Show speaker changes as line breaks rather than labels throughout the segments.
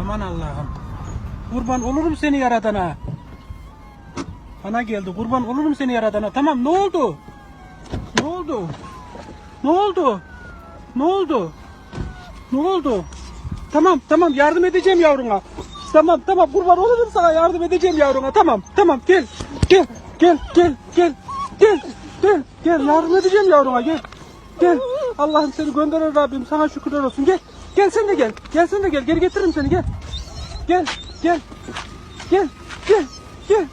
Aman Allah'ım. Kurban olurum seni yaradana. Bana geldi. Kurban olurum seni yaradana. Tamam ne oldu? Ne oldu? Ne oldu? Ne oldu? Ne oldu? Tamam tamam yardım edeceğim yavruna. Tamam tamam kurban olurum sana yardım edeceğim yavruna. Tamam tamam gel. Gel gel gel gel. Gel gel gel yardım edeceğim yavruna gel. Gel. Allah'ım seni gönderir Rabbim sana şükürler olsun. Gel. Gel sen de gel. Gel sen de gel. Geri getiririm seni gel. Gel gel. Gel gel gel.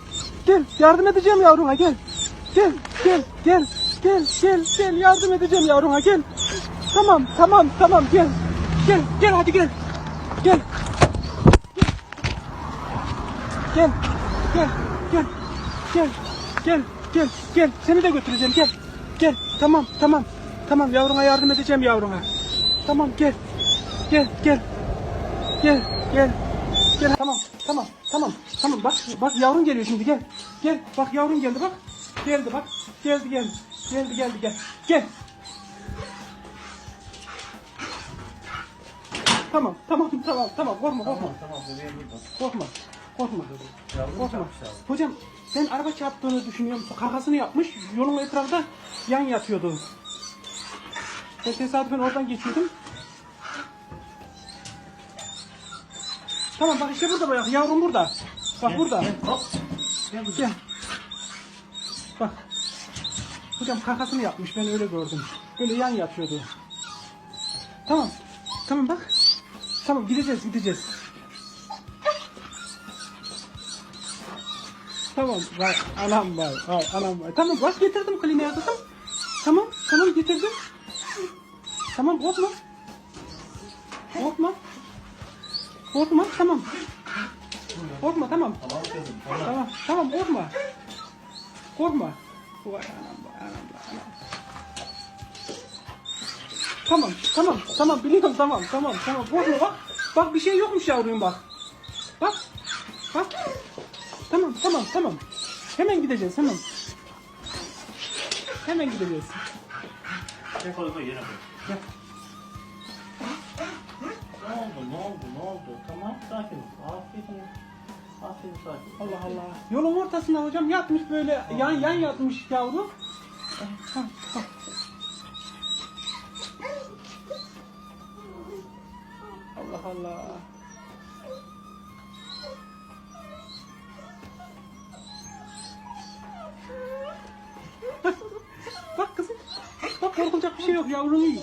Gel yardım edeceğim yavruna gel. Gel gel gel. Gel gel gel yardım edeceğim yavruna gel. Tamam tamam tamam gel. Gel gel hadi gel. Gel. Gel. Gel. Gel. Gel. Gel. Gel. Gel. Seni de götüreceğim. Gel. Gel. Tamam. Tamam. Tamam yavruna yardım edeceğim yavruna. Tamam gel. Gel. Gel. Gel. Gel. Gel. Tamam. Tamam. Tamam. Tamam. Bak bak yavrun geliyor şimdi gel. Gel. Bak yavrun geldi bak. Geldi bak. Geldi geldi. Geldi geldi gel. Gel. Tamam. Tamam. Tamam. Tamam. Korkma korkma.
Tamam bebeğim burada.
Korkma. Korkma.
Yavrum
Korkma. Hocam ben araba çarptığını düşünüyorum. Kakasını yapmış. Yolun etrafında yan yatıyordu. Ben tesadüfen oradan geçiyordum. Tamam bak işte burada bak. Yavrum burada. Bak burada.
Gel, hop. Gel.
Gel. Bak. Hocam kakasını yapmış. Ben öyle gördüm. Böyle yan yatıyordu. Tamam. Tamam bak. Tamam gideceğiz gideceğiz. Tamam vay anam vay vay anam vay. Tamam bak getirdim kliniğe kızım. Tamam tamam getirdim. Tamam korkma. Korkma. Korkma tamam. Korkma tamam.
Tamam tamam.
Tamam, tamam korkma. Korkma. Tamam, tamam, tamam biliyorum tamam, tamam, tamam. Korkma bak. Bak bir şey yokmuş yavrum bak. Bak, bak. Tamam, tamam, tamam. Hemen gideceğiz, hemen. Hemen gideceğiz.
Koy koy yere koy.
Gel.
Ne oldu ne oldu ne oldu? Tamam sakin ol. Aferin. Aferin sakin.
Allah Allah. Yolun ortasında hocam yatmış böyle yan yan yatmış yavru. Tamam, tamam. Allah Allah. คุณจ了พี่